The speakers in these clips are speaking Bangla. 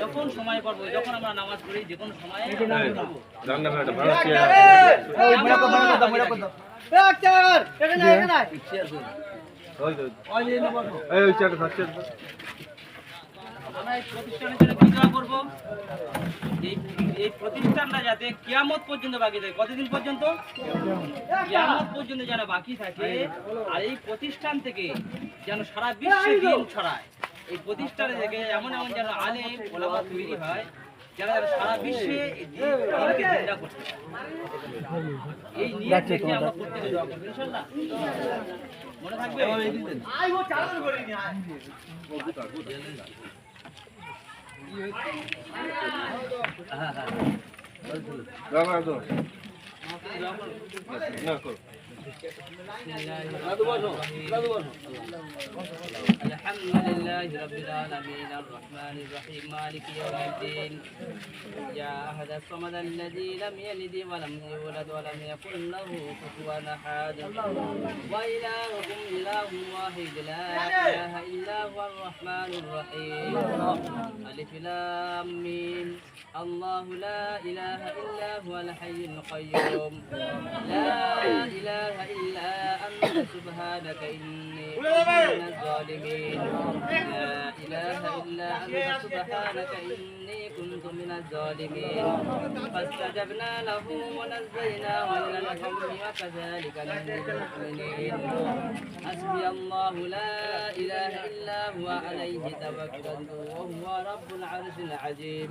যখন সময় পাবো যখন আমরা নামাজ পড়ি যে কোনো সময় করব এই মনে কর মনে কর দাও, মনে কর দাও। চেয়ার আমরা এই প্রতিষ্ঠানের জন্য কি দোয়া করব? এই এই প্রতিষ্ঠানটা যাতে কিয়ামত পর্যন্ত বাকি থাকে। কতদিন পর্যন্ত? কিয়ামত পর্যন্ত যেন বাকি থাকে আর এই প্রতিষ্ঠান থেকে যেন সারা বিশ্বে দিন ছড়ায়। এই প্রতিষ্ঠান থেকে এমন এমন যেন আলেম ওলামা তৈরি হয় যারা যেন সারা বিশ্বে এই করতে নিয়ে থেকে আমরা ইনশাআল্লাহ মনে থাকবে? দাদা দাদা না করো الحمد لله رب العالمين الرحمن الرحيم مالك يوم الدين يا أحد الصمد الذي لم يلد ولم يولد ولم يكن له كفوا أحد وإلهكم إله واحد لا إله إلا هو الرحمن الرحيم ألف لام ميم الله لا إله إلا هو الحي القيوم لا إله إلا أنت سبحانك إني كنت من الظالمين. لا إله إلا أنت سبحانك إني كنت من الظالمين. فاستجبنا له ونزيناه من الحمد وكذلك نهدي المؤمنين. حسبي الله لا إله إلا هو عليه توكلت وهو رب العرش العظيم.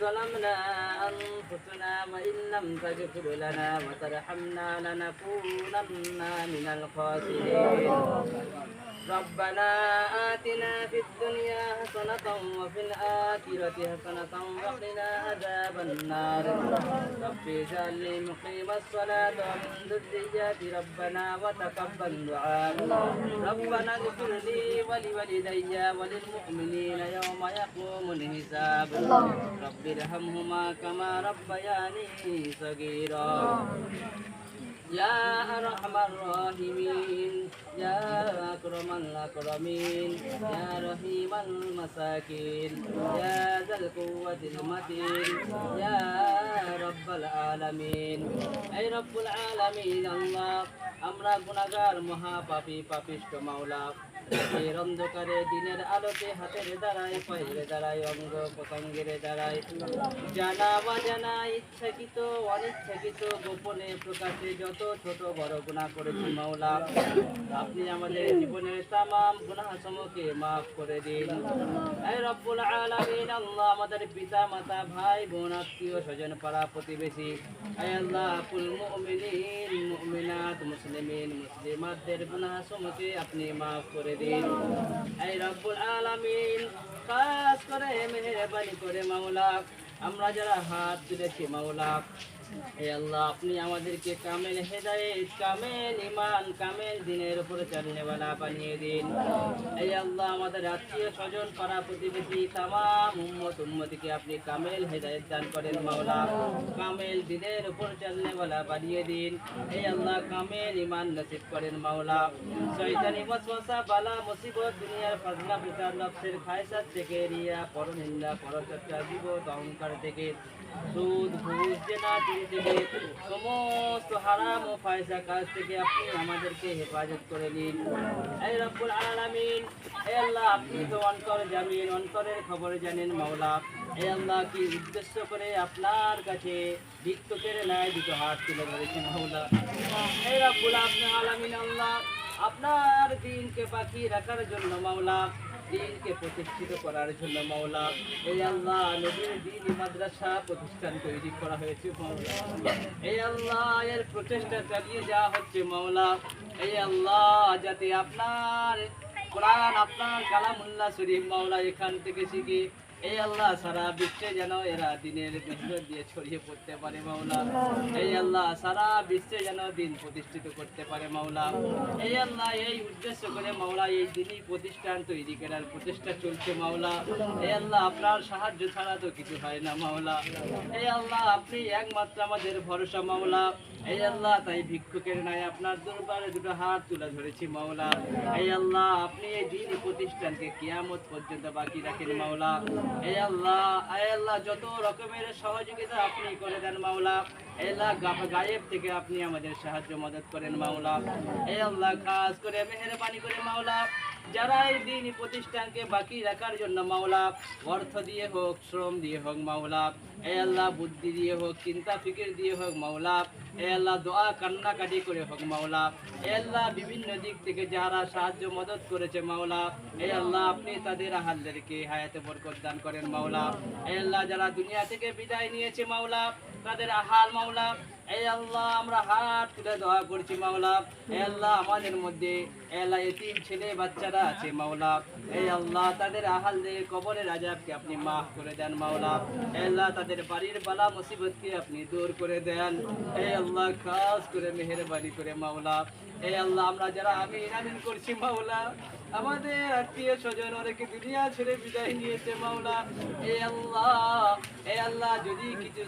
ظلمنا أنفسنا وإن لم تغفر لنا وترحمنا لنكونن من الخاسرين. ربنا آتنا في الدنيا حسنة وفي الآخرة حسنة وقنا عذاب النار. رب اجعلني مقيم الصلاة ومن ذريتي ربنا وتقبل دعاء. ربنا اغفر لي ولوالدي وللمؤمنين يوم يقوم الحساب. رب ارحمهما كما ربياني صغيرا يا أرحم الراحمين يا أكرم الأكرمين يا رحيم المساكين يا ذا القوة المتين يا رب العالمين أي رب العالمين الله আমরা গুণাগার মহাপাপী পাপিষ্ট মাওলা এর অন্ধকারে, দিনের আলোতে হাতের দ্বারায়, পায়ের দ্বারায়, অঙ্গ প্রত্যঙ্গের দ্বারায়। জানা বা জানা ইচ্ছাকৃত, অনিচ্ছাকৃত, গোপনে প্রকাশে যত ছোট বড় গুণা করেছি মাওলা। আপনি আমাদের জীবনের তামাম গুনাহ সমূহকে মাফ করে দিন। রব্বুল আলামিন, আল্লাহ আমাদের পিতা মাতা ভাই, বোন, আত্মীয়, স্বজন, পাড়া প্রতিবেশী। আল্লাহ, কুল মুমিনিন, মুমিনাত, মুসলিমিন, মুসলিমাতদের গুনাহ সমূহকে আপনি মাফ করে দিন এই রব্বুল আলামিন খাস করে মেহরবানি করে মাওলা আমরা যারা হাত তুলেছি মাওলা হে আল্লাহ, আপনি আমাদেরকে কামেল হেদায়েত, কামেল ইমান কামেল দিনের উপরে চলনেওয়ালা বানিয়ে দিন। এই আল্লাহ, আমাদের আত্মীয় স্বজন, পাড়া প্রতিবেশী, তামাম উম্মত, উম্মতিকে আপনি কামেল হেদায়েত দান করেন, মাওলা। কামেল দিনের উপর চলনেওয়ালা বানিয়ে দিন। এই আল্লাহ, কামেল ইমান নসিব করেন, মাওলা। শয়তানি ওয়াসওয়াসা বালা, মুসিবত, দুনিয়ার ফাজলা পিতার নফসের খায়সাত থেকে রিয়া পরনিন্দা, পরচর্চা জীবত অহংকার থেকে। সুদ, ঘুষ, জেনা সমস্ত হারাম ও কাজ থেকে আপনি আমাদেরকে হেফাজত করে নিন। এই রব্বুল আল্লাহ, আপনি তো অন্তর জামিন, অন্তরের জানেন মাওলা। আল্লাহ, কি উদ্দেশ্য করে আপনার কাছে ভিক্ষুকের ন্যায় দুটো হাত তুলে ধরেছেন মাওলা। হে রব্বুল আল্লাহ, আপনার দিনকে পাখি রাখার জন্য মাওলা দিনকে প্রতিষ্ঠিত করার জন্য মাওলা এই আল্লাহ নবীর দিন মাদ্রাসা প্রতিষ্ঠান তৈরি করা হয়েছে এই আল্লাহ এর প্রচেষ্টা চালিয়ে যাওয়া হচ্ছে মাওলা। এই আল্লাহ যাতে আপনার কোরআন, আপনার কালামুল্লাহ শরীফ মাওলা এখান থেকে শিখে এই আল্লাহ, সারা বিশ্বে যেন এরা দিনের দিয়ে ছড়িয়ে পড়তে পারে মাওলা। এই আল্লাহ, সারা বিশ্বে যেন দিন প্রতিষ্ঠিত করতে পারে মাওলা। এই আল্লাহ, এই উদ্দেশ্য করে মাওলা এই দিনই প্রতিষ্ঠান তৈরি করার প্রচেষ্টা চলছে মাওলা। এই আল্লাহ, আপনার সাহায্য ছাড়া তো কিছু হয় না মাওলা। এই আল্লাহ, আপনি একমাত্র আমাদের ভরসা মাওলা। এই আল্লাহ, তাই ভিক্ষুকের নাই আপনার দরবারে দুটো হাত তুলে ধরেছি মাওলা। এই আল্লাহ, আপনি এই দিন প্রতিষ্ঠানকে কিয়ামত পর্যন্ত বাকি রাখেন মাওলা। আল্লাহ এই আল্লাহ, যত রকমের সহযোগিতা আপনি করে দেন মাওলা আল্লাহ গায়েব থেকে আপনি আমাদের সাহায্য, মদত করেন মাওলা। এ আল্লাহ, খাস করে, মেহরবানি করে মাওলা। যারা এই দিন প্রতিষ্ঠানকে বাকি রাখার জন্য মাওলা, অর্থ দিয়ে হোক, শ্রম দিয়ে হোক মাওলা এ আল্লাহ বুদ্ধি দিয়ে হোক, চিন্তা ফিকির দিয়ে হোক মাওলা এ আল্লাহ দোয়া কান্নাকাটি করে হোক মাওলা এ আল্লাহ বিভিন্ন দিক থেকে যারা সাহায্য, মদত করেছে মাওলা এ আল্লাহ আপনি তাদের আহালদেরকে হায়াতে বরকত দান করেন মাওলা এ আল্লাহ যারা দুনিয়া থেকে বিদায় নিয়েছে মাওলা, তাদের আহাল মাওলা এই আল্লাহ আপনি মাফ করে দেন, মাওলা। তাদের বাড়ির বালা আপনি দূর করে দেন। এই আল্লাহ, খাস করে মেহেরবানি করে, মাওলা। এই আল্লাহ, আমরা যারা আমি আমিন করছি, মাওলা। আমাদের আত্মীয় স্বজন অনেকে দুনিয়া ছেড়ে বিদায় নিয়েছে, মাওলা। এই আল্লাহ এই আল্লাহ, যদি কিছু